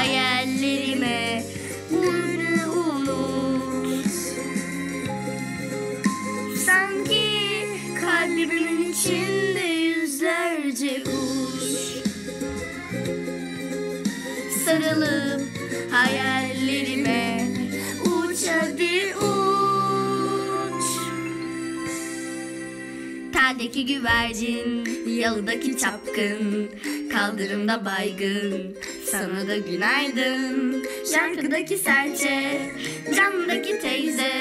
hayallerime bunları unut Sanki kalbimin içinde yüzlerce kuş. Sarılıp hayallerime uç hadi uç. Teldeki güvercin, yalıdaki çapkın Kaldırımda baygın sana da günaydın. Şarkıdaki serçe, camdaki teyze.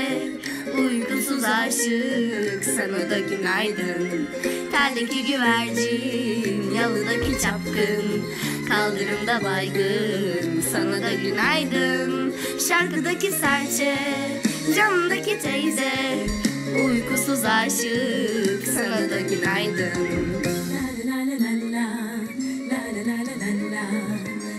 Uykusuz aşık, sana da günaydın. Teldeki güvercin, yalıdaki çapkın. Kaldırımda baygın, sana da günaydın. Şarkıdaki serçe, camdaki teyze. Uykusuz aşık, sana da günaydın. Her gün yeni bir umut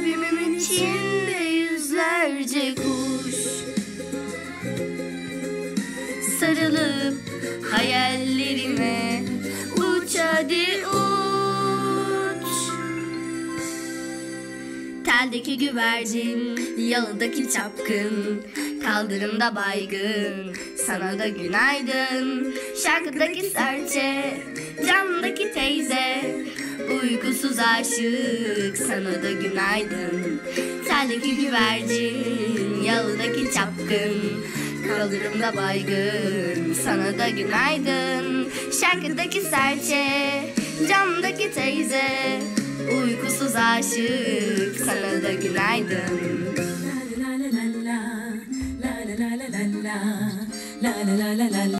kalbimin içinde yüzlerce kuş. Sarılıp hayallerime Uç hadi uç. Teldeki güvercin, yalıdaki çapkın. Kaldırımda baygın, sana da günaydın. Şarkıdaki serçe, camdaki teyze Uykusuz aşık, sana da günaydın Teldeki güvercin, yalıdaki çapkın Kaldırımda baygın, sana da günaydın Şarkıdaki serçe, camdaki teyze Uykusuz aşık sana da günaydın. La la la la la la la la la la la la la la la